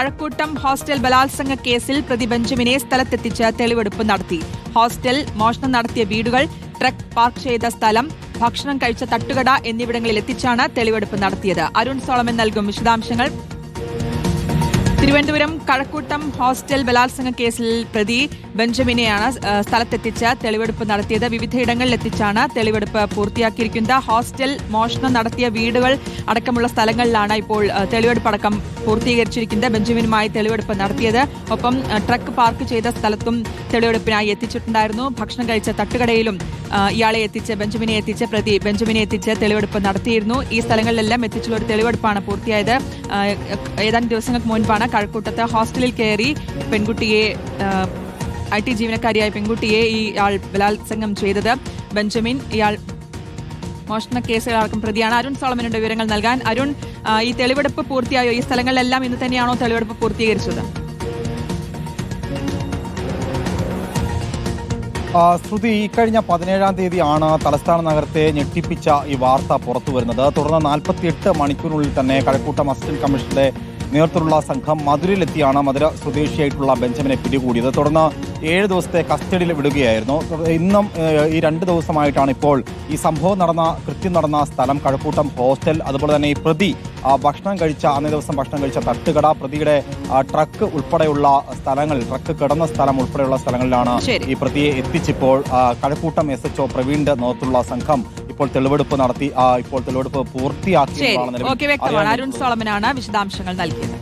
Kazhakkoottam hostel ബലാത്സംഗ കേസിൽ പ്രതി ബെഞ്ചമിനെ സ്ഥലത്തെത്തിച്ച് തെളിവെടുപ്പ് നടത്തി. ഹോസ്റ്റൽ മോഷണം നടത്തിയ വീടുകൾ ട്രക്ക് പാർക്ക് ചെയ്ത സ്ഥലം ഭക്ഷണം കഴിച്ച തട്ടുകട എന്നിവിടങ്ങളിൽ എത്തിച്ചാണ് തെളിവെടുപ്പ് നടത്തിയത്. അരുൺ സോളമൻ നൽകും വിശദാംശങ്ങൾ തിരുവനന്തപുരം കഴക്കൂട്ടം ഹോസ്റ്റൽ ബലാത്സംഗ കേസിൽ പ്രതി ബെഞ്ചമിനെയാണ് സ്ഥലത്തെത്തിച്ച് തെളിവെടുപ്പ് നടത്തിയത്. വിവിധയിടങ്ങളിൽ എത്തിച്ചാണ് തെളിവെടുപ്പ് പൂർത്തിയാക്കിയിരിക്കുന്നത്. ഹോസ്റ്റൽ മോഷണം നടത്തിയ വീടുകൾ അടക്കമുള്ള സ്ഥലങ്ങളിലാണ് ഇപ്പോൾ തെളിവെടുപ്പ് അടക്കം പൂർത്തീകരിച്ചിരിക്കുന്നത്. ബെഞ്ചമിനുമായി തെളിവെടുപ്പ് നടത്തിയത്. ഒപ്പം ട്രക്ക് പാർക്ക് ചെയ്ത സ്ഥലത്തും തെളിവെടുപ്പിനായി എത്തിച്ചിട്ടുണ്ടായിരുന്നു. ഭക്ഷണം കഴിച്ച തട്ടുകടയിലും ഇയാളെ എത്തിച്ച് ബെഞ്ചമിനെ എത്തിച്ച് പ്രതി ബെഞ്ചമിനെ എത്തിച്ച് തെളിവെടുപ്പ് നടത്തിയിരുന്നു. ഈ സ്ഥലങ്ങളിലെല്ലാം എത്തിച്ചുള്ള ഒരു തെളിവെടുപ്പാണ് പൂർത്തിയായത്. ഏതാനും ദിവസങ്ങൾക്ക് മുൻപാണ് കഴക്കൂട്ടത്ത് ഹോസ്റ്റലിൽ കയറി പെൺകുട്ടിയെ ഐ ടി ജീവനക്കാരിയായ പെൺകുട്ടിയെ ഇയാൾ ബലാത്സംഗം ചെയ്തത്. ബെഞ്ചമിൻ ഇയാൾ മോഷണ കേസുകളടക്കം പ്രതിയാണ്. അരുൺ സോളമനുണ്ട് വിവരങ്ങൾ നൽകാൻ. അരുൺ ഈ തെളിവെടുപ്പ് പൂർത്തിയായോ? ഈ സ്ഥലങ്ങളിലെല്ലാം ഇന്ന് തന്നെയാണോ തെളിവെടുപ്പ് പൂർത്തീകരിച്ചത്? ശ്രുതി ഇക്കഴിഞ്ഞ പതിനേഴാം തീയതിയാണ് തലസ്ഥാന നഗരത്തെ ഞെട്ടിപ്പിച്ച ഈ വാർത്ത പുറത്തു വരുന്നത് തുടർന്ന് നാൽപ്പത്തിയെട്ട് മണിക്കൂറിനുള്ളിൽ തന്നെ കഴക്കൂട്ടം അസിസ്റ്റന്റ് കമ്മീഷണറുടെ നേതൃത്വത്തിലുള്ള സംഘം മധുരയിലെത്തിയാണ് മധുര സ്വദേശിയായിട്ടുള്ള ബെഞ്ചമിനെ പിടികൂടിയത്. തുടർന്ന് ഏഴ് ദിവസത്തെ കസ്റ്റഡിയിൽ വിടുകയായിരുന്നു. ഇന്നും ഈ രണ്ട് ദിവസമായിട്ടാണ് ഇപ്പോൾ ഈ സംഭവം നടന്ന കൃത്യം നടന്ന സ്ഥലം കഴക്കൂട്ടം ഹോസ്റ്റൽ അതുപോലെ തന്നെ ഈ പ്രതി ഭക്ഷണം കഴിച്ച അന്നേ ദിവസം ഭക്ഷണം കഴിച്ച തട്ടുകട പ്രതിയുടെ ട്രക്ക് ഉൾപ്പെടെയുള്ള സ്ഥലങ്ങൾ ട്രക്ക് കിടന്ന സ്ഥലം ഉൾപ്പെടെയുള്ള സ്ഥലങ്ങളിലാണ് ഈ പ്രതിയെ എത്തിച്ചിപ്പോൾ കഴക്കൂട്ടം എസ് എച്ച് ഒ പ്രവീണിന്റെ നേതൃത്വത്തിലുള്ള സംഘം ഇപ്പോൾ തെളിവെടുപ്പ് നടത്തി ഇപ്പോൾ തെളിവെടുപ്പ് പൂർത്തിയാക്കി അരുൺ സോളമനാണ് വിശദാംശങ്ങൾ നൽകിയത്.